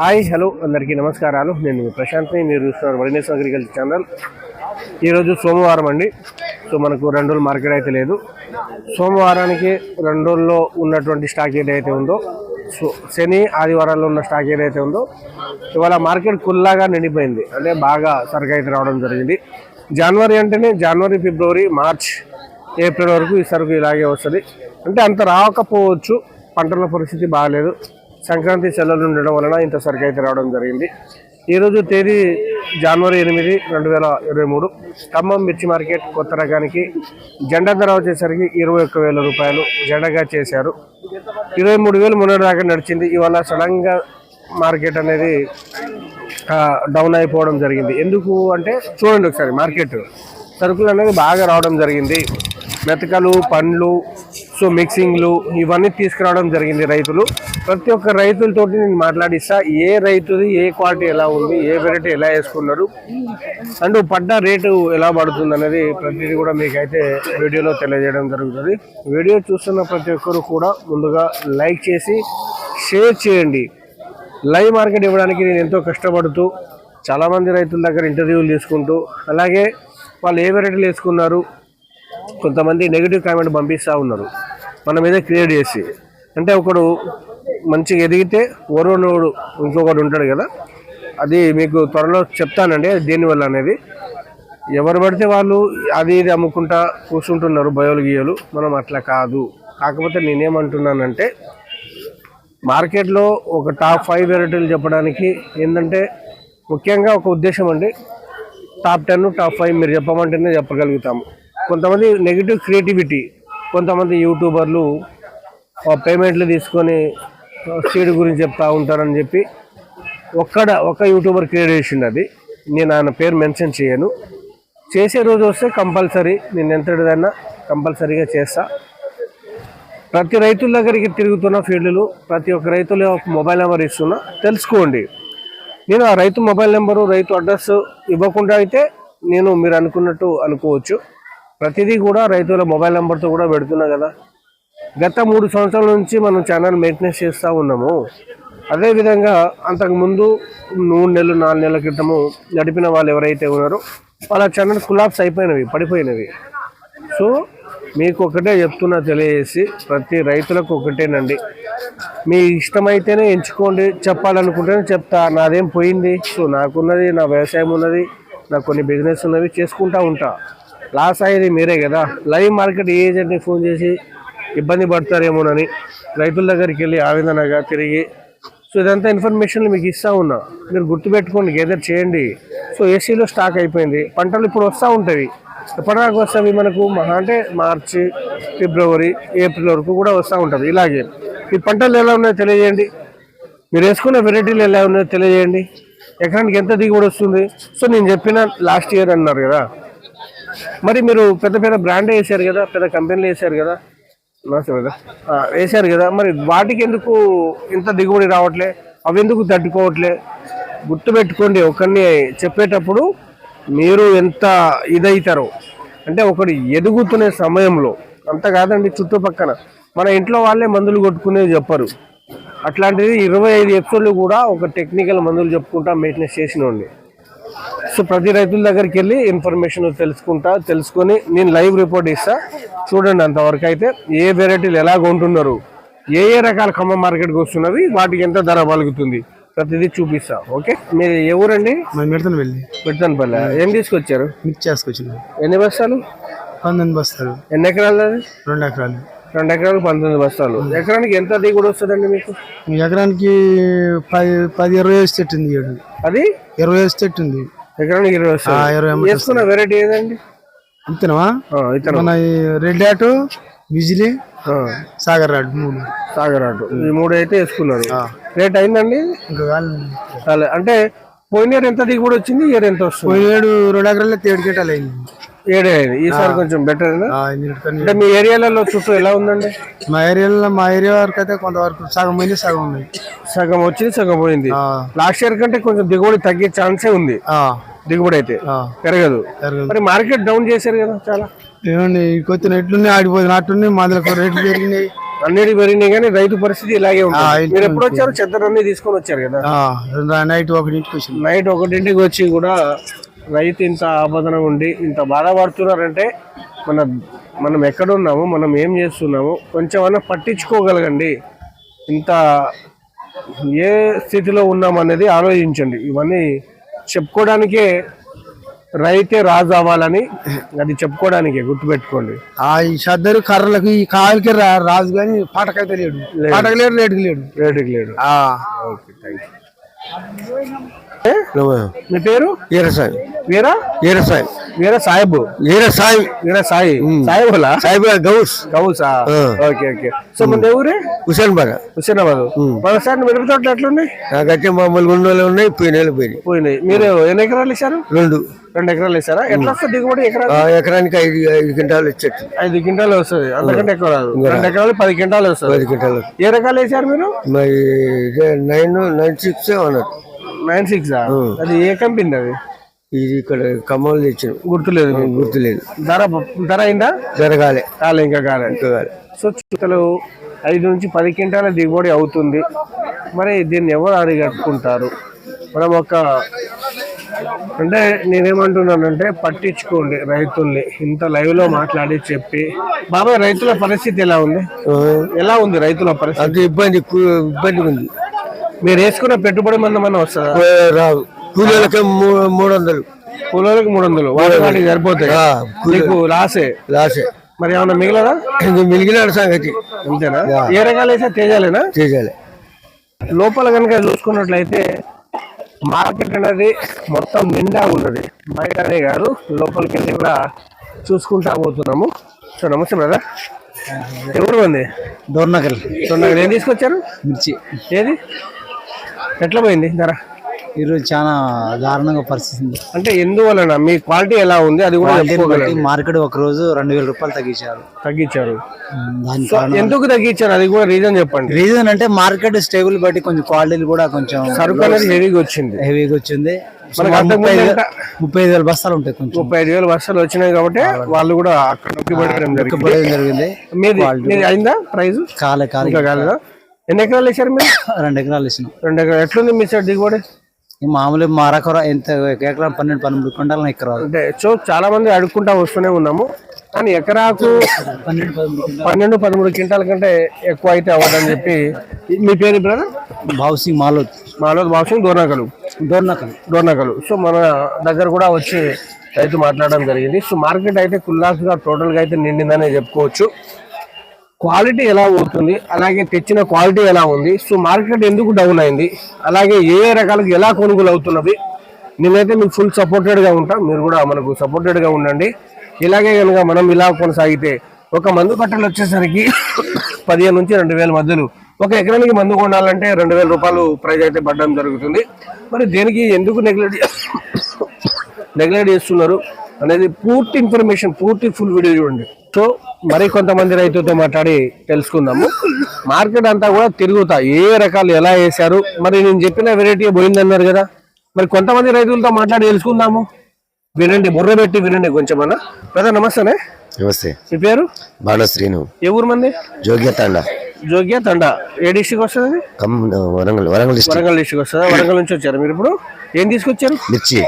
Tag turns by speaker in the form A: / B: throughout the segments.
A: Hi hello అందరికీ నమస్కారాలు. నేను ప్రశాంత్ని మీరు చూస్తున్నారు వరినేస్ అగ్రికల్చర్ ఛానల్. ఈరోజు సోమవారం అండి. సో మనకు రెండు రోజులు మార్కెట్ అయితే లేదు. సోమవారానికి రెండు రోజుల్లో ఉన్నటువంటి స్టాక్ ఏదైతే ఉందో సో శని ఆదివారాల్లో ఉన్న స్టాక్ ఏదైతే ఉందో ఇవాళ మార్కెట్ కుల్లాగా నిండిపోయింది. అంటే బాగా సరుకు అయితే రావడం జరిగింది. జనవరి అంటేనే జనవరి ఫిబ్రవరి మార్చ్ ఏప్రిల్ వరకు ఈ సరుకు ఇలాగే వస్తుంది. అంటే అంత రాకపోవచ్చు. పంటల పరిస్థితి బాగాలేదు. సంక్రాంతి సెలవులు ఉండడం వలన ఇంత సరుకు అయితే రావడం జరిగింది. ఈరోజు తేదీ జనవరి ఎనిమిది రెండు వేల ఇరవై మూడు. ఖమ్మం మిర్చి మార్కెట్ కొత్త రకానికి జెండా ధర వచ్చేసరికి ఇరవై ఒక్క వేల రూపాయలు జెండగా చేశారు. ఇరవై మూడు వేలు మున్నటి దాకా నడిచింది. ఇవాళ సడన్గా మార్కెట్ అనేది డౌన్ అయిపోవడం జరిగింది. ఎందుకు అంటే చూడండి ఒకసారి మార్కెట్. సరుకులు అనేది బాగా రావడం జరిగింది. మెతకలు పండ్లు సో మిక్సింగ్లు ఇవన్నీ తీసుకురావడం జరిగింది రైతులు. ప్రతి ఒక్క రైతులతోటి నేను మాట్లాడిస్తా ఏ రైతుది ఏ క్వాలిటీ ఎలా ఉంది ఏ వెరైటీ ఎలా వేసుకున్నారు అండ్ పడ్డ రేటు ఎలా పడుతుంది అనేది ప్రతిదీ కూడా మీకైతే వీడియోలో తెలియజేయడం జరుగుతుంది. వీడియో చూస్తున్న ప్రతి ఒక్కరు కూడా ముందుగా లైక్ చేసి షేర్ చేయండి. లైవ్ మార్కెట్ ఇవ్వడానికి నేను ఎంతో కష్టపడుతూ చాలామంది రైతుల దగ్గర ఇంటర్వ్యూలు తీసుకుంటూ అలాగే వాళ్ళు ఏ వెరైటీలు వేసుకున్నారు కొంతమంది నెగిటివ్ కామెంట్ పంపిస్తూ ఉన్నారు. మన మీద క్రియేట్ చేసి. అంటే ఒకడు మంచిగా ఎదిగితే ఓరోనోడు ఇంకొకడు ఉంటాడు కదా. అది మీకు త్వరలో చెప్తానండి దేనివల్ల అనేది. ఎవరు పడితే వాళ్ళు అది ఇది అమ్ముకుంటా కూర్చుంటున్నారు బయోలు గీయలు మనం అట్లా కాదు. కాకపోతే నేనేమంటున్నానంటే మార్కెట్లో ఒక టాప్ ఫైవ్ వెరైటీలు చెప్పడానికి ఏంటంటే ముఖ్యంగా ఒక ఉద్దేశం అండి. టాప్ టెన్ టాప్ ఫైవ్ మీరు చెప్పమంటేనే చెప్పగలుగుతాము. కొంతమంది నెగిటివ్ క్రియేటివిటీ కొంతమంది యూట్యూబర్లు ఆ పేమెంట్లు తీసుకొని సీడ్ గురించి చెప్తా ఉంటారని చెప్పి ఒక్కడ ఒక యూట్యూబర్ క్రియేట్ చేసిండు అది. నేను ఆయన పేరు మెన్షన్ చేయను. చేసే రోజు వస్తే కంపల్సరీ నేను ఎంతటిదైనా కంపల్సరీగా చేస్తా. ప్రతి రైతుల దగ్గరికి తిరుగుతున్న ఫీల్డ్లు ప్రతి ఒక్క రైతుల ఒక మొబైల్ నెంబర్ ఇస్తున్నా. తెలుసుకోండి. నేను ఆ రైతు మొబైల్ నెంబరు రైతు అడ్రస్ ఇవ్వకుండా అయితే నేను మీరు అనుకున్నట్టు అనుకోవచ్చు. ప్రతిదీ కూడా రైతుల మొబైల్ నెంబర్తో కూడా పెడుతున్నా కదా. గత మూడు సంవత్సరాల నుంచి మనం ఛానల్ మెయింటెనెన్స్ చేస్తూ ఉన్నాము. అదేవిధంగా అంతకుముందు మూడు నెలలు నాలుగు నెలల క్రితము నడిపిన వాళ్ళు ఎవరైతే ఉన్నారో వాళ్ళ ఛానల్ కులాప్స్ అయిపోయినవి పడిపోయినవి. సో మీకు ఒకటే చెప్తున్నా తెలియజేసి ప్రతి రైతులకు ఒకటేనండి. మీ ఇష్టమైతేనే ఎంచుకోండి చెప్పాలనుకుంటేనే చెప్తా. నాదేం పోయింది? సో నాకున్నది నా వ్యవసాయం ఉన్నది నాకు కొన్ని బిజినెస్ ఉన్నవి చేసుకుంటూ ఉంటా. లాస్ అయ్యేది మీరే కదా. లైవ్ మార్కెట్ ఏజెంట్ని ఫోన్ చేసి ఇబ్బంది పడతారేమోనని రైతుల దగ్గరికి వెళ్ళి ఆవేదనగా తిరిగి సో ఇదంతా ఇన్ఫర్మేషన్ మీకు ఇస్తూ ఉన్నా. మీరు గుర్తుపెట్టుకోండి గేదర్ చేయండి. సో ఏసీలో స్టాక్ అయిపోయింది. పంటలు ఇప్పుడు వస్తూ ఉంటాయి. ఎప్పటిదాకా వస్తాయి? మనకు మహా అంటే మార్చి ఫిబ్రవరి ఏప్రిల్ వరకు కూడా వస్తూ ఉంటుంది. ఇలాగే. ఈ పంటలు ఎలా ఉన్నాయో తెలియజేయండి. మీరు వేసుకున్న వెరైటీలు ఎలా ఉన్నాయో తెలియజేయండి. ఎకరానికి ఎంత దిగుబడి వస్తుంది? సో నేను చెప్పిన లాస్ట్ ఇయర్ అన్నారు కదా. మరి మీరు పెద్ద పెద్ద బ్రాండే వేసారు కదా పెద్ద కంపెనీలు వేసారు కదా? కదా వేశారు కదా. మరి వాటికి ఎందుకు ఇంత దిగుబడి రావట్లే? అవి ఎందుకు తట్టుకోవట్లే? గుర్తుపెట్టుకోండి ఒకరిని చెప్పేటప్పుడు మీరు ఎంత ఇదవుతారో అంటే ఒకడు ఎదుగుతునే సమయంలో అంత కాదండి చుట్టుపక్కన. మన ఇంట్లో వాళ్ళే మందులు కొట్టుకునేది చెప్పరు. అట్లాంటిది ఇరవై ఐదు ఎపిసోడ్లు కూడా ఒక టెక్నికల్ మందులు చెప్పుకుంటా మెయింటెనెన్స్ చేసినోండి సో ప్రతి రైతుల దగ్గరికి వెళ్ళి ఇన్ఫర్మేషన్ తెలుసుకుంటా తెలుసుకొని నేను లైవ్ రిపోర్ట్ ఇస్తా. చూడండి అంతవరకు అయితే ఏ వెరైటీలు ఎలా కొంటున్నారు ఏ ఏ రకాల ఖమ్మం మార్కెట్కి వస్తున్నవి వాటికి ఎంత ధర పలుకుతుంది ప్రతిదీ చూపిస్తా. ఓకే? మీరు ఏ ఊరండి
B: వెళ్ళి
A: పెడతానుపల్లె ఏం తీసుకొచ్చారు?
B: మిక్స్ చేసుకొచ్చింది.
A: ఎన్ని బస్తాలు?
B: పంతొమ్మిది బస్తాలు.
A: ఎన్ని ఎకరాలు అది?
B: రెండు ఎకరాలు.
A: రెండు ఎకరాలు పంతొమ్మిది బస్తాలు. ఎకరానికి ఎంత దిగుబడి వస్తుందండి మీకు?
B: ఎకరానికి పది పది ఇరవై వేసి చెట్టు ఉంది
A: అది?
B: ఇరవై వేసి చెట్టు ఉంది.
A: ఎకరానికి ఇరవై వేసుకున్న వెరైటీ ఏదండి?
B: అంతేనవా
A: ఆ, ఇతను
B: మన రెడ్ ఆటు బిజిలీ సాగర్ రాడ్ మూడు.
A: సాగర్ ఆటో ఈ మూడు అయితే వేసుకున్నారు. రేట్ అయిందండి? అంటే పోయిన ఇయర్ ఎంత దిగుబడి వచ్చింది? ఇయర్ ఎంత వస్తుంది?
B: పోయిన ఏడు రెండు ఎకరాలు తేడు గంటలు అయింది.
A: ఏడే అయింది? ఈసారి కొంచెం బెటర్ అంటే మీ ఏరియాలలో చుట్టూ ఎలా ఉందండి?
B: మా ఏరియాలో మా ఏరియా వరకు అయితే కొంతవరకు సగం పోయింది సగం ఉంది.
A: సగం వచ్చింది సగం పోయింది. లాస్ట్ ఇయర్ కంటే కొంచెం దిగుబడి తగ్గే ఛాన్సే ఉంది. దిగుబడి అయితే. పెరగదు. మరి మార్కెట్ డౌన్ చేశారు కదా చాలా.
B: ఏమండి కొత్త ఎట్లున్నాయి ఆడిపోతుంది అట్లున్నాయి మందులకు రేట్లు పెరిగినాయి.
A: అన్నిటి పెరిగినాయి కానీ రైతు పరిస్థితి ఇలాగే ఉంటుంది. మీరు ఎప్పుడు వచ్చారు? చెద్దరన్నీ తీసుకొని వచ్చారు కదా.
B: నైట్ ఒకటింటికి వచ్చింది
A: నైట్ ఒకటింటికి వచ్చి కూడా రైతు ఇంత ఆపదన ఉండి ఇంత బాధపడుతున్నారంటే మన మనం ఎక్కడున్నాము మనం ఏం చేస్తున్నాము కొంచెం అన్నా పట్టించుకోగలగండి. ఇంత ఏ స్థితిలో ఉన్నాం అనేది ఆలోచించండి. ఇవన్నీ చెప్పుకోవడానికే రైతే రాజు అవ్వాలని అది చెప్పుకోవడానికే గుర్తుపెట్టుకోండి.
B: ఆ ఈ సద్దరు కర్రలకు ఈ కాయలకి రా రాజు కానీ పాటకైతే లేడు. పాటకు లేడు లేటుకి లేడు.
A: రేటుకి లేడు. ఓకే థ్యాంక్ యూ మీ పేరు?
B: ఈరసాయి
A: వీరా?
B: ఈరసాయి
A: వీరా సాహెబ్ వీరా సాయి. సాయిబులా?
B: Saib Gous.
A: గౌసా? Okay okay. So మన ఊరే?
B: హుసేన్ బాగా.
A: హుసేనాబాద్ మనసారి మిరప తోటలు ఎట్లున్నాయి?
B: నాకైతే మామూలుగా ఉన్న ఉన్నాయి పోయిన పోయినాయి.
A: పోయినాయి. మీరు ఎన్ని ఎకరాలు ఇచ్చారు?
B: రెండు.
A: రెండు ఎకరాలు ఎట్లా వస్తుంది దిగుబడి
B: ఎకరానికి? ఐదు ఐదు క్వింటాలు ఇచ్చేట్టు.
A: ఐదు క్వింటాలు వస్తుంది. అంతకంటే ఎక్కువ రాదు. రెండు ఎకరాలు పది క్వింటాలు వస్తుంది.
B: పది క్వింటాలు.
A: ఏ రకాలు వేసారు మీరు?
B: నైన్ నైన్ సిక్స్ అన్నారు.
A: నైన్ సిక్స్ అది ఏ కంపెనీ అది?
B: ఇది ఇక్కడ ఖమ్మంలో తెచ్చిన
A: గుర్తులేదు.
B: గుర్తులేదు.
A: ధర ధర అయిందా?
B: జరగాలి
A: కాలే. ఇంకా కాలే.
B: జరగాలి
A: సో చుట్టలు ఐదు నుంచి పది క్వింటాల దిగుబడి అవుతుంది. మరి దీన్ని ఎవరు అరిగట్టుకుంటారు మనం ఒక అంటే నేనేమంటున్నానంటే పట్టించుకోండి రైతుల్ని. ఇంత లైవ్లో మాట్లాడి చెప్పి. బాబాయ్ రైతుల పరిస్థితి ఎలా ఉంది? ఎలా ఉంది రైతుల పరిస్థితి?
B: ఇబ్బంది ఇబ్బందిగా ఉంది
A: మీరు వేసుకున్న పెట్టుబడి వస్తుందా?
B: ఆ, రావు. కూలీలకే మూ- మూడు వందలు
A: కూలోళ్ళకి మూడు వందలు వాటికి సరిపోతాయి నీకు లాసే?
B: లాసే.
A: మరి ఏమన్నా మిగిలదా?
B: ఇంక మిగిలిన సంగతి.
A: అంతేనా? ఏ రకాలు వేసా తేజాలేనా?
B: చేయాలి
A: లోపల కనుక చూసుకున్నట్లయితే మార్కెట్ అనేది మొత్తం నిండా ఉన్నది. బయటనే కాదు లోపలికి వెళ్ళి కూడా చూసుకుంటా పోతున్నాము. సో నమస్తే బ్రదర్. ఎవరు ఉంది?
B: దోర్నకల్
A: తొందరగా ఏం తీసుకొచ్చారు?
B: మిర్చి.
A: ఏది? ఎట్లా పోయింది ధర?
B: ఈరోజు చాలా దారుణంగా పరిస్థితి
A: అంటే ఎందువలన? మీ క్వాలిటీ ఎలా ఉంది? అది కూడా చెప్పుకోగలరు.
B: మార్కెట్ ఒక రోజు రెండు వేల రూపాయలు తగ్గించారు.
A: తగ్గించారు. ఎందుకు తగ్గించారు? అది కూడా రీజన్ చెప్పండి.
B: రీజన్ అంటే మార్కెట్ స్టేబుల్ బట్టి కొంచెం క్వాలిటీలు కూడా కొంచెం
A: సరుకు అనేది హెవీగా వచ్చింది.
B: హెవీగా వచ్చింది. ముప్పై ఐదు వేల బస్తాలు ఉంటాయి కొంచెం.
A: ముప్పై ఐదు వేలు వర్షాలు వచ్చినాయి కాబట్టి వాళ్ళు కూడా అక్కడ జరిగింది. అయిందా ప్రైజ్
B: కాలే కాలే.
A: ఎన్ని ఎకరాలు వేసారు మీరు?
B: రెండు ఎకరాలు ఇచ్చినాం
A: రెండు ఎకరాలు. ఎట్లుంది మీ సైడ్ దిగుబడి?
B: ఈ మామూలు మారకొర ఎంత ఎకరం? పన్నెండు పన్నెండు క్వింటాలు ఎకరాలు.
A: అంటే సో చాలా మంది అడుక్కుంటా వస్తూనే ఉన్నాము. కానీ ఎకరాకు
B: పన్నెండు పదమూడు క్వింటాలు.
A: పన్నెండు పదమూడు క్వింటాల కంటే ఎక్కువ అయితే అవ్వదని చెప్పి మీ పేరు బ్రదర్?
B: భావసింగ్ మాలోత్.
A: మాలో బాక్సింగ్ దోర్నకలు.
B: దోర్నకల్.
A: డోర్నకలు సో మన దగ్గర కూడా వచ్చి రైతు మాట్లాడడం జరిగింది. సో మార్కెట్ అయితే కుల్లాస్గా టోటల్గా అయితే నిండిందనే చెప్పుకోవచ్చు. క్వాలిటీ ఎలా పోతుంది అలాగే తెచ్చిన క్వాలిటీ ఎలా ఉంది సో మార్కెట్ ఎందుకు డౌన్ అయింది అలాగే ఏ ఏ రకాలకు ఎలా కొనుగోలు అవుతున్నవి నేనైతే మీకు ఫుల్ సపోర్టెడ్గా ఉంటాం మీరు కూడా మనకు సపోర్టెడ్గా ఉండండి. ఇలాగే కనుక మనం ఇలా కొనసాగితే ఒక మందు కట్టలు వచ్చేసరికి పదిహేను నుంచి రెండు వేల మధ్యలో ఒక ఎకరానికి మందు కొనాలంటే రెండు వేల రూపాయలు ప్రైజ్ అయితే పడడం జరుగుతుంది. మరి దేనికి ఎందుకు నెగ్లెక్ట్ నెగ్లెక్ట్ చేస్తున్నారు అనేది పూర్తి ఇన్ఫర్మేషన్ పూర్తి ఫుల్ వీడియో చూడండి. సో మరి కొంతమంది రైతులతో మాట్లాడి తెలుసుకుందాము. మార్కెట్ అంతా కూడా తిరుగుతా. ఏ రకాలు ఎలా వేశారు? మరి నేను చెప్పిన వెరైటీ పోయిందన్నారు కదా. మరి కొంతమంది రైతులతో మాట్లాడి తెలుసుకుందాము. వినండి బుర్ర పెట్టి వినండి కొంచెమన్నా కదా నమస్తేనే.
C: నమస్తే.
A: మీ పేరు?
C: బాణ శ్రీను.
A: ఏ ఊరు మంది?
C: జోగ్య తండ.
A: జోగ్య తండ. ఏ డిస్టిక్ వస్తుంది?
C: వరంగల్ వరంగల్ డిస్ట్రిక్ట్
A: వరంగల్ డిస్టిక్ వస్తుందా? వరంగల్ నుంచి వచ్చారు మీరు ఇప్పుడు? ఏం తీసుకొచ్చారు?
C: మిర్చి.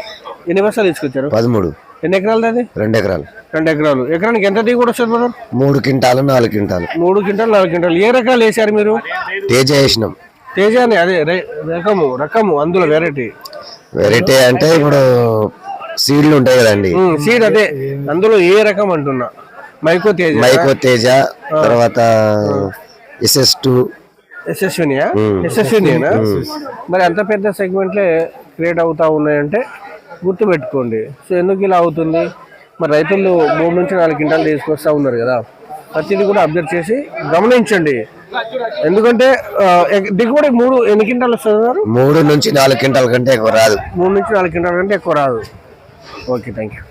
A: ఎన్ని బస్తాలు తీసుకొచ్చారు?
C: పదమూడు.
A: ఎన్ని ఎకరాలు అది?
C: రెండు ఎకరాలు.
A: రెండు ఎకరాలు. ఎకరానికి ఎంత దిగుబడి వస్తుంది బ్రదర్?
C: మూడు క్వింటాలు నాలుగు క్వింటాలు.
A: మూడు క్వింటాలు నాలుగు క్వింటాలు. ఏ రకాలు వేశారు మీరు?
C: తేజ వేసినాం.
A: తేజ అని అదే రకము రకము అందులో వెరైటీ
C: వెరైటీ అంటే ఇప్పుడు సీడ్లు ఉంటాయి కదండి.
A: సీడ్ అదే. అందులో ఏ రకం అంటున్నా? మైకో తేజ.
C: మైకో తేజ తర్వాత ఎస్ఎస్ టూ.
A: యశస్వినియేనా మరి అంత పెద్ద సెగ్మెంట్లే క్రియేట్ అవుతా ఉన్నాయంటే గుర్తు పెట్టుకోండి సో ఎందుకు ఇలా అవుతుంది? మరి రైతులు మూడు నుంచి నాలుగు క్వింటాలు తీసుకొస్తా ఉన్నారు కదా. ప్రతిదీ కూడా అబ్జర్వ్ చేసి గమనించండి. ఎందుకంటే దిగుబడి మూడు ఎన్ని క్వింటాలు వస్తున్నారు
C: మూడు నుంచి నాలుగు క్వింటాల కంటే ఎక్కువ రాదు.
A: మూడు నుంచి నాలుగు క్వింటాల కంటే ఎక్కువ రాదు. Okay thank you.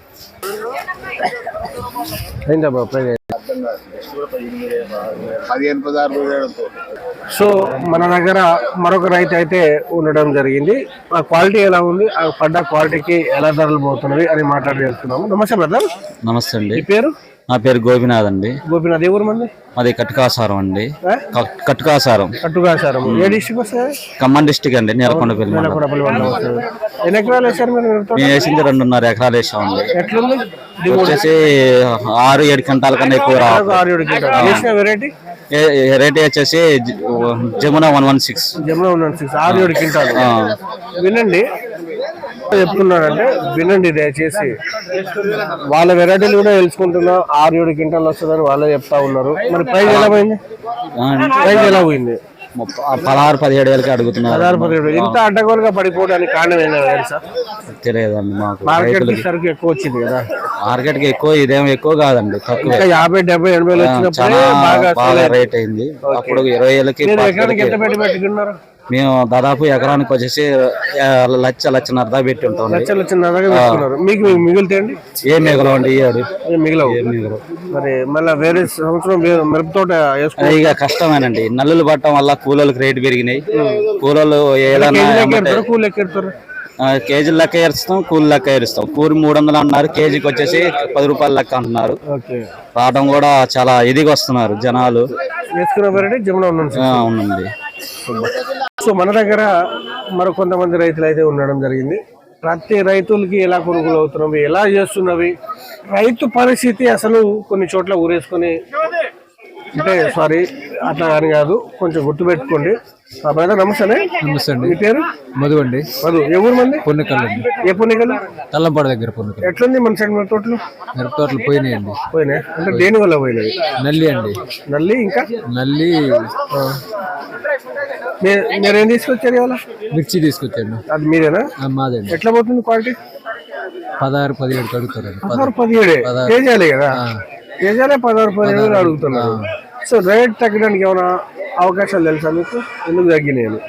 A: అయిందా బాబు
D: పదిహేను పదహారు
A: సో మన దగ్గర మరొక రైతు అయితే ఉండడం జరిగింది. ఆ క్వాలిటీ ఎలా ఉంది? ఆ పడ్డ క్వాలిటీకి ఎలా ధరలు పోతున్నవి అని మాట్లాడి తెలుసుకున్నాము నమస్తే బ్రదర్.
D: నమస్తే అండి.
A: పేరు?
D: నా పేరు గోపినాథ్ అండి.
A: గోపినాథ్ ఏ ఊరు మంది?
D: మాది కట్టుకాసారం అండి. కట్టుకాసారం.
A: కట్టుగాసారం ఏ డిస్టిక్ వస్తుంది?
D: ఖమ్మం డిస్టిక్ అండి నీలకొండపల్లి
A: ఎన్ని ఎకరాలు మిరపతోట?
D: మేము వేసింది రెండున్నర ఎకరాలు వేసామండి
A: ఎట్లుంది?
D: వచ్చేసి ఆరు ఏడు క్వింటాల కన్నా ఎక్కువ
A: వెరైటీ
D: వచ్చేసి Jamuna one one six.
A: Jamuna ఉన్నాను సిక్స్ ఆరు ఏడు క్వింటాలు. వినండి. చెప్తున్నానంటే వినండి దయచేసి. వాళ్ళ వెరైటీలు కూడా తెలుసుకుంటున్నా. ఆరు ఏడు క్వింటాలు వస్తుందని వాళ్ళే చెప్తా ఉన్నారు. మరి ప్రైస్ ఎలా పోయింది? ప్రైస్ ఎలా పోయింది?
D: పదహారు పదిహేడు వేలకి అడుగుతున్నారు.
A: పదహారు పదిహేడు ఇంత అడ్డగోలుగా పడిపోవడానికి కారణం
D: తెలియదండి మాకు.
A: మార్కెట్ సరుకు ఎక్కువ వచ్చింది కదా.
D: మార్కెట్కి ఎక్కువ ఇదేం ఎక్కువ కాదండి తక్కువే.
A: యాభై డెబ్బై ఎనభై బాగా
D: రేట్ అయింది. అప్పుడు ఇరవై వేలకి
A: ఎంత పెట్టి పెట్టుకున్నారు?
D: మేము దాదాపు ఎకరానికి వచ్చేసి లక్ష లక్షన్నర దాకా పెట్టి ఉంటాం
A: దాకా పెట్టుకున్నారు. మీకు మిగులుతాయండి
D: ఏ మిగలం అండి
A: ఏం మిగలవు? మరి మళ్ళీ వేరే సంవత్సరం మిరప తోట
D: ఇక కష్టమేనండి. నల్లులు పట్టడం వల్ల కూలీలకు రేటు పెరిగినాయి. కూలీలు ఏదైనా
A: కూలి
D: ఆ, కేజీలు లెక్క ఏరుస్తాం కూలి లెక్క ఏరుస్తాం కూలి మూడు వందలు అన్నారు కేజీకి వచ్చేసి పది రూపాయల లెక్క అంటున్నారు. రావడం కూడా చాలా ఇదిగా వస్తున్నారు జనాలు అవునండి.
A: సో మన దగ్గర మరి కొంతమంది రైతులు అయితే ఉండడం జరిగింది. ప్రతి రైతులకి ఎలా కొనుగోలు అవుతున్నవి ఎలా చేస్తున్నవి? రైతు పరిస్థితి అసలు కొన్ని చోట్ల ఊరేసుకొని అంటే సారీ అట్లా అని కాదు. కొంచెం గుర్తుపెట్టుకోండి ఆ బ్రదర్ నమస్తే
B: నమస్తే అండి.
A: మీ పేరు?
B: మధు అండి.
A: మధు ఏ ఊరు మంది?
B: పొన్నికల్ అండి.
A: ఏ పుణ్యకలు?
B: తల్లంపాడు దగ్గర పొన్నికల్
A: ఎట్లుంది మన సైడ్ మన తోటలు?
B: మిరప తోటలు పోయినాయండి
A: పోయినాయి? అంటే దేని వల్ల పోయినవి
B: నల్లి అండి.
A: నల్లి ఇంకా?
B: నల్లి
A: మీ- మీరేం తీసుకొచ్చారు ఇవాళ?
B: మిర్చి తీసుకొచ్చాను.
A: అది మీరేనా
B: మాదండి
A: ఎట్లా పోతుంది క్వాలిటీ?
B: పదహారు పదిహేడు కడుగుతారండి
A: పదహారు పదిహేడే? కేజీలే కదా? కేజీలే పదహారు పదిహేడు అడుగుతున్నారు. సో రేట్ తగ్గడానికి ఏమైనా అవకాశాలు తెలుసా మీకు? ఎందుకు తగ్గినాయి అని?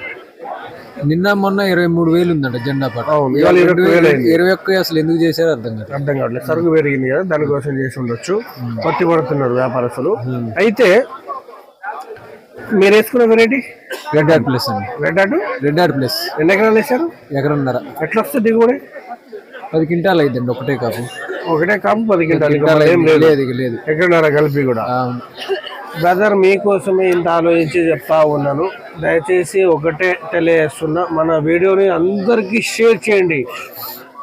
B: నిన్న మొన్న ఇరవై మూడు వేలు ఉందంట జెండా పాట
A: అవును ఇవాళ ఇరవై వేలు అయింది
B: ఇరవై ఒక్క అసలు ఎందుకు చేశారో అర్థం కాదు
A: అర్థం కావట్లేదు. సరుకు పెరిగింది కదా దానికోసం చేసి ఉండొచ్చు. పత్తి పడుతున్నారు వ్యాపారస్తులు. అయితే మీరు వేసుకున్న వెరైటీ
B: రెడ్ ఆర్ ప్లస్ అండి.
A: రెడ్ అటు
B: రెడ్ ఆర్ ప్లస్
A: ఎన్ని ఎకరాలు వేశారు?
B: ఎకరన్నర.
A: ఎట్లా వస్తుంది దిగుబడి?
B: పది క్వింటాల్ అయిందండి ఒకటే కాపు.
A: ఒకటే కాపు పది క్వింటాలు.
B: అయింది.
A: లేదు.
B: లేదు
A: ఎక్కడన్నారా కలిపి కూడా. బ్రదర్ మీకోసమే ఇంత ఆలోచించి చెప్తా ఉన్నాను. దయచేసి ఒకటే తెలియజేస్తున్నా మన వీడియోని అందరికీ షేర్ చేయండి.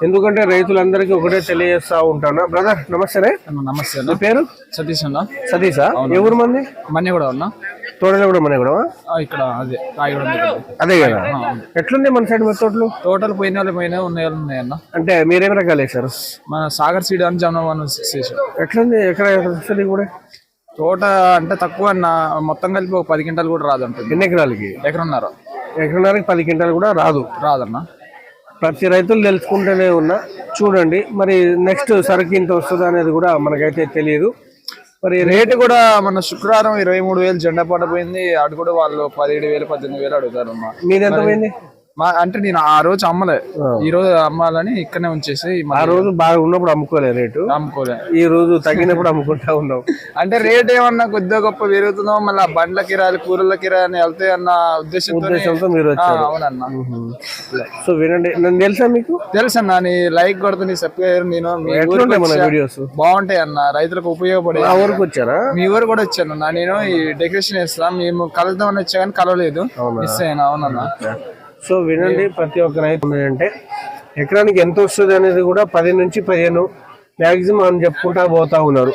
A: ఎందుకంటే రైతులందరికీ ఒకటే తెలియజేస్తా ఉంటాను. బ్రదర్ నమస్తే.
E: నమస్తే
A: మీ పేరు?
E: సతీష్ అన్న.
A: సతీషా. ఊరు మంది?
E: మనీ కూడా ఉన్నా
A: తోటలో కూడా మన కూడా
E: ఇక్కడ అదే.
A: అదే కదా? ఎట్లుంది మన సైడ్ మన తోటలు?
E: టోటల్ పోయిన వాళ్ళు పోయినా ఉన్నాయి వాళ్ళు ఉన్నాయి అన్న?
A: అంటే మీరేం రకాలు వేశారు?
E: మన సాగర్ సీడ్ అని జనం వన్ సిక్స్ చేసాం
A: ఎట్లుంది? ఎక్కడ కూడా
E: తోట అంటే తక్కువ అన్న మొత్తం కలిపి ఒక పది క్వింటాలు కూడా రాదంటుంది.
A: ఎన్ని ఎకరాలకి?
E: ఎకరన్నర.
A: ఎకరానికి పది క్వింటాలు కూడా రాదు.
E: రాదన్న.
A: ప్రతి రైతులు తెలుసుకుంటూనే ఉన్నా. చూడండి మరి నెక్స్ట్ సరుకు ఇంత వస్తుందా అనేది కూడా మనకైతే తెలియదు. మరి
E: రేటు కూడా మన శుక్రవారం ఇరవై మూడు వేలు జెండా పాట పోయింది అటు కూడా వాళ్ళు పదిహేడు వేలు పద్దెనిమిది వేలు అడుగుతారు అన్న
A: మీది ఎంత పోయింది?
E: మా అంటే నేను ఆ రోజు అమ్మలే. ఈ రోజు అమ్మాలని ఇక్కడనే ఉంచేసి
A: ఆ రోజు బాగా ఉన్నప్పుడు అమ్ముకోలే రేటు.
E: అమ్ముకోలే.
A: ఈ రోజు తగ్గినప్పుడు అమ్ముకుంటా ఉన్నాం.
E: అంటే రేట్ ఏమన్నా కొద్దిగా గొప్ప పెరుగుతుందో మళ్ళీ బండ్ల కిరాయిలు కూరల కిరాయి వెళ్తే అన్న ఉద్దేశంతో
A: ఉద్దేశంతో మీరు వచ్చారు.
E: అవునన్నా.
A: సో వినండి నన్ను తెలుసా మీకు?
E: తెలుసన్న నీ లైక్ కొడుతు నీ సబ్స్క్రైబర్ నేను మీ
A: మన. వీడియోస్?
E: బాగుంటాయి అన్న రైతులకు ఉపయోగపడే
A: ఆ ఊరికి వచ్చారా?
E: మీ ఊరు కూడా వచ్చాను నేను ఈ డెకరేషన్ చేస్తా మేము కలుద్దామని వచ్చా కానీ కలవలేదు. మిస్ అయినా అవునన్నా.
A: సో వినండి ప్రతి ఒక్క రైతు అంటే ఎకరానికి ఎంత వస్తుంది అనేది కూడా పది నుంచి పదిహేను మ్యాక్సిమం అని చెప్పుకుంటా పోతా ఉన్నారు.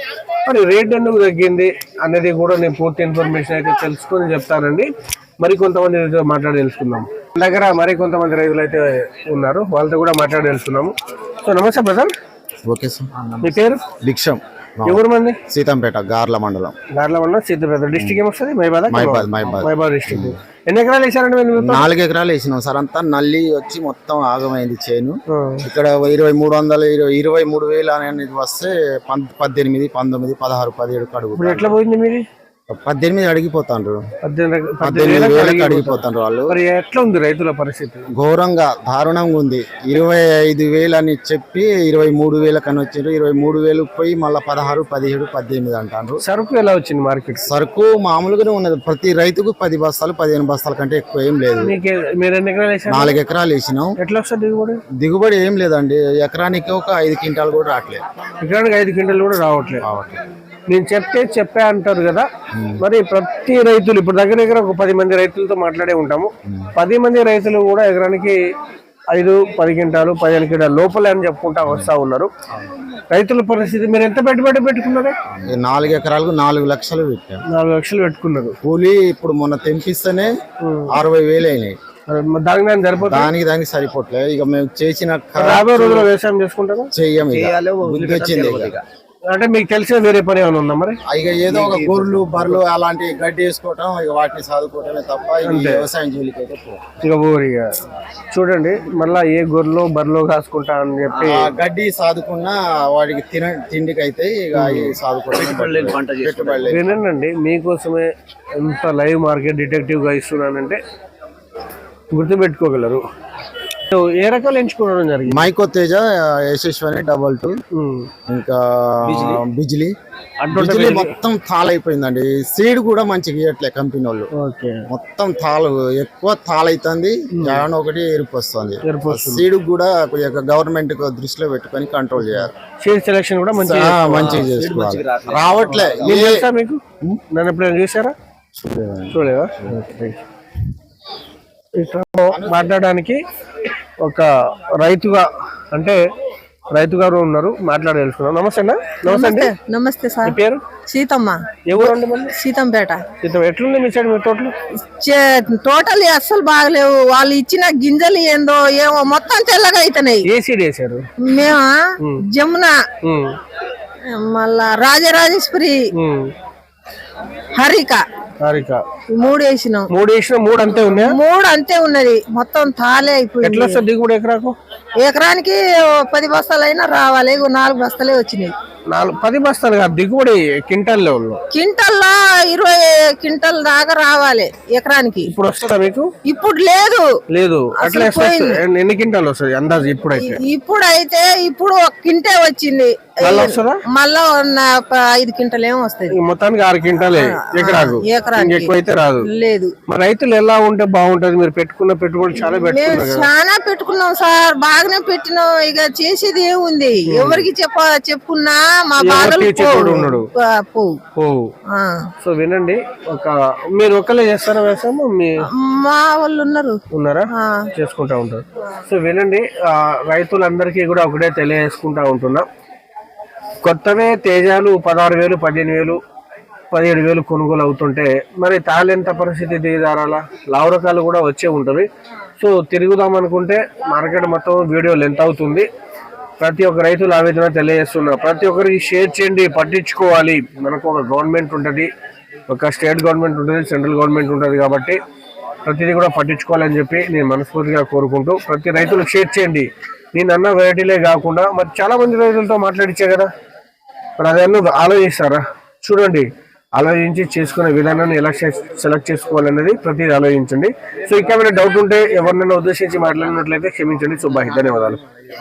A: మరి రేట్ ఎందుకు తగ్గింది అనేది కూడా నేను పూర్తి ఇన్ఫర్మేషన్ అయితే తెలుసుకొని చెప్తానండి. మరి కొంతమంది మాట్లాడి తెలుసుకుందాం. దగ్గర మరి కొంతమంది రైతులు అయితే ఉన్నారు వాళ్ళతో కూడా మాట్లాడి తెలుసుకున్నాము సో నమస్తే బ్రదర్.
C: Okay sir.
A: మీ పేరు?
C: భిక్షం
A: ఎవరు మంది?
C: సీతంపేట గార్ల మండలం.
A: గార్ల వల్ల సిద్ధిపేట డిస్టిక్ ఏమొస్తుంది? మైబాద్
C: మైబాద్ మైబాద్
A: డిస్టిక్ ఎన్ని ఎకరాలు వేసారండి మీరు
C: నాలుగు ఎకరాలు వేసినాం సార్. అంతా నల్లి వచ్చి మొత్తం ఆగమైంది చేను. ఇక్కడ ఇరవై మూడు వందల ఇరవై ఇరవై మూడు వేలు అనేది వస్తే పద్దెనిమిది పంతొమ్మిది పదహారు పదిహేడు కడుగు
A: ఎట్లా పోయింది మీది?
C: పద్దెనిమిది అడిగిపోతాండ్రు.
A: పద్దెనిమిది వేలకు.
C: అడిగిపోతాండ్రు వాళ్ళు.
A: మరి ఎట్లా ఉంది రైతుల పరిస్థితి?
C: ఘోరంగా దారుణంగా ఉంది. ఇరవై ఐదు వేలు అని చెప్పి ఇరవై మూడు వేలకు అని వచ్చారు ఇరవై మూడు వేలు పోయి మళ్ళీ పదహారు పదిహేడు పద్దెనిమిది అంటారు
A: సరుకు ఎలా వచ్చింది మార్కెట్?
C: సరుకు మామూలుగానే ఉన్నది. ప్రతి రైతుకు పది బస్తాలు పదిహేను బస్తాల కంటే ఎక్కువ ఏం లేదు. నాలుగు ఎకరాలు వేసినాం.
A: ఎట్లా వస్తుంది దిగుబడి?
C: దిగుబడి ఏం లేదండి. ఎకరానికి ఒక ఐదు క్వింటాలు కూడా రావట్లేదు.
A: ఎకరానికి ఐదు క్వింటల్ కూడా రావట్లేదు. నేను చెప్తే చెప్పే అంటారు కదా. మరి ప్రతి రైతులు ఇప్పుడు దగ్గర దగ్గర ఒక పది మంది రైతులతో మాట్లాడే ఉంటాము. పది మంది రైతులు కూడా ఎకరానికి ఐదు పది క్వింటాలు పదిహేను క్వింటాలు లోపలే అని చెప్పుకుంటా వస్తా ఉన్నారు. రైతుల పరిస్థితి మీరు ఎంత పెట్టుబడి పెట్టుకున్నారు?
C: నాలుగు ఎకరాలకు నాలుగు లక్షలు పెట్టాం
A: నాలుగు లక్షలు పెట్టుకున్నారు.
C: కూలీ ఇప్పుడు మొన్న తెంపిస్తేనే అరవై వేలు అయినాయి.
A: దానికి దాన్ని సరిపోతుంది?
C: దానికి దానికి సరిపోట్లేదు. ఇక మేము చేసిన
A: రాబోయే రోజుల్లో వ్యవసాయం చేసుకుంటారా?
C: చెయ్యం ఇక. బుద్ధి వచ్చింది ఇక.
A: అంటే మీకు తెలిసిన వేరే పని ఏమైనా ఉందా మరి?
C: ఇక ఏదో ఒక గొర్రెలు బర్రెలు అలాంటి గడ్డి వేసుకోవటం ఇక వాటిని చదువుకోవటమే తప్ప వ్యవసాయం జోలికి అయితే.
A: ఇక ఊరిగా. చూడండి మళ్ళా ఏ గొర్రెలు బర్రెలు కాసుకుంటా అని చెప్పి
C: ఆ గడ్డి సాదుకున్నా వాడికి తిన తిండికి అయితే ఇక సాదుకోవడం.
A: వినండి మీకోసమే ఎంత లైవ్ మార్కెట్ డిటెక్టివ్గా ఇస్తున్నానంటే గుర్తుపెట్టుకోగలరు. ఏ రకాలు ఎంచుకోవడం జరిగింది?
C: Mahyco Teja Yashaswini double two
A: um.
C: ఇంకా బిజిలీ. బిజిలీ. మొత్తం తాళ అయిపోయిందండి సీడ్ కూడా మంచిగా ఇవ్వట్లే కంపెనీ వాళ్ళు
A: ఓకే.
C: మొత్తం తాళు ఎక్కువ తాళైతుంది. జాన్ ఒకటి ఎరుపు వస్తుంది. సీడ్ కూడా కొద్దిగా గవర్నమెంట్ దృష్టిలో పెట్టుకొని కంట్రోల్ చేయాలి.
A: సీడ్ సెలెక్షన్ కూడా
C: మంచిగా చేసుకోవాలి. రావట్లే.
A: మీకు? నన్ను ఎప్పుడైనా చూసారా? చూడలేదా? మాట్లాడడానికి ఒక రైతుగా అంటే రైతు గారు ఉన్నారు మాట్లాడి తెలుసుకున్నాం నమస్తే అన్న. నమస్తే అండి.
F: నమస్తే సార్.
A: పేరు?
F: సీతమ్మ.
A: ఎవరు మళ్ళీ
F: సీతంపేట.
A: ఇతను ఎట్లుంది మీ సైడ్ మీ తోటలు?
F: తోటలు అస్సలు బాగలేవు. వాళ్ళు ఇచ్చిన గింజలు ఏందో ఏమో మొత్తం తెల్లగా అవుతున్నాయి
A: ఏ సీడ్ వేసారు
F: మేము? జమున. మళ్ళా రాజరాజేశ్వరి. హరిక.
A: హారిక
F: ఈ మూడు వేసినాం
A: మూడు వేసిన మూడు అంతే ఉన్నాయా?
F: మూడు అంతే ఉన్నది. మొత్తం తాలే అయిపోయింది
A: ఎట్లా వస్తుంది దిగుబడి ఎకరాకు?
F: ఎకరానికి పది బస్తాలు అయినా రావాలి. ఇగో నాలుగు బస్తాలే వచ్చినాయి.
A: నాలుగు పది బస్తాలు కాదు దిగుబడి క్వింటల్ లెవెల్లో
F: క్వింటల్లో ఇరవై క్వింటల్ దాకా రావాలి ఎకరానికి.
A: ఇప్పుడు వస్తుందా మీకు?
F: ఇప్పుడు లేదు.
A: లేదు. అట్లా? ఎన్ని- క్వింటాలు వస్తుంది అందాజు ఇప్పుడైతే.
F: ఇప్పుడైతే ఇప్పుడు ఒక కింటే వచ్చింది.
A: మళ్ళీ
F: ఐదు క్వింటల్ ఏమో వస్తుంది.
A: మొత్తానికి ఆరు క్వింటాలే ఎకరాకు.
F: ఎకరానికి.
A: ఎక్కువ అయితే రాదు.
F: లేదు.
A: రైతులు ఎలా ఉంటే బాగుంటది? మీరు పెట్టుకున్న పెట్టుబడి చాలా
F: చాలా పెట్టుకున్నాం సార్. బాగానే పెట్టినాం. ఇక చేసేది ఏముంది? ఎవరికి చెప్ప చెప్పుకున్నా మా బాధలు.
A: సో వినండి. ఒక మీరు ఒక్కలే చేస్తారా వ్యవసాయం? మీ
F: మా వాళ్ళు ఉన్నారు.
A: ఉన్నారా. చేసుకుంటా ఉంటారు. సో వినండి. రైతులందరికీ కూడా ఒకటే తెలియజేసుకుంటా ఉంటున్నా. కొత్తవే తేజాలు పదహారు వేలు పదిహేను వేలు పదిహేడు వేలు కొనుగోలు అవుతుంటే మరి తాళెంత పరిస్థితి దిగదారాల లావు రకాలు కూడా వచ్చే ఉంటుంది సో తిరుగుదాం అనుకుంటే మార్కెట్ మొత్తం వీడియో లెంత్ అవుతుంది. ప్రతి ఒక్క రైతులు ఆవేదన తెలియజేస్తున్నారు ప్రతి ఒక్కరికి షేర్ చేయండి పట్టించుకోవాలి. మనకు ఒక గవర్నమెంట్ ఉంటుంది ఒక స్టేట్ గవర్నమెంట్ ఉంటుంది సెంట్రల్ గవర్నమెంట్ ఉంటుంది కాబట్టి ప్రతిదీ కూడా పట్టించుకోవాలని చెప్పి నేను మనస్ఫూర్తిగా కోరుకుంటూ ప్రతి రైతులు షేర్ చేయండి. నేను అన్న వెరైటీలే కాకుండా మరి చాలా మంది రైతులతో మాట్లాడించే కదా. మరి అదన్నీ ఆలోచిస్తారా? చూడండి ఆలోచించి చేసుకునే విధానాన్ని ఎలా సెలెక్ట్ చేసుకోవాలన్నది ప్రతిదీ ఆలోచించండి. సో ఇంకా ఏమైనా డౌట్ ఉంటే ఎవరినైనా ఉద్దేశించి మాట్లాడినట్లయితే క్షమించండి. సుబ్బాయి ధన్యవాదాలు.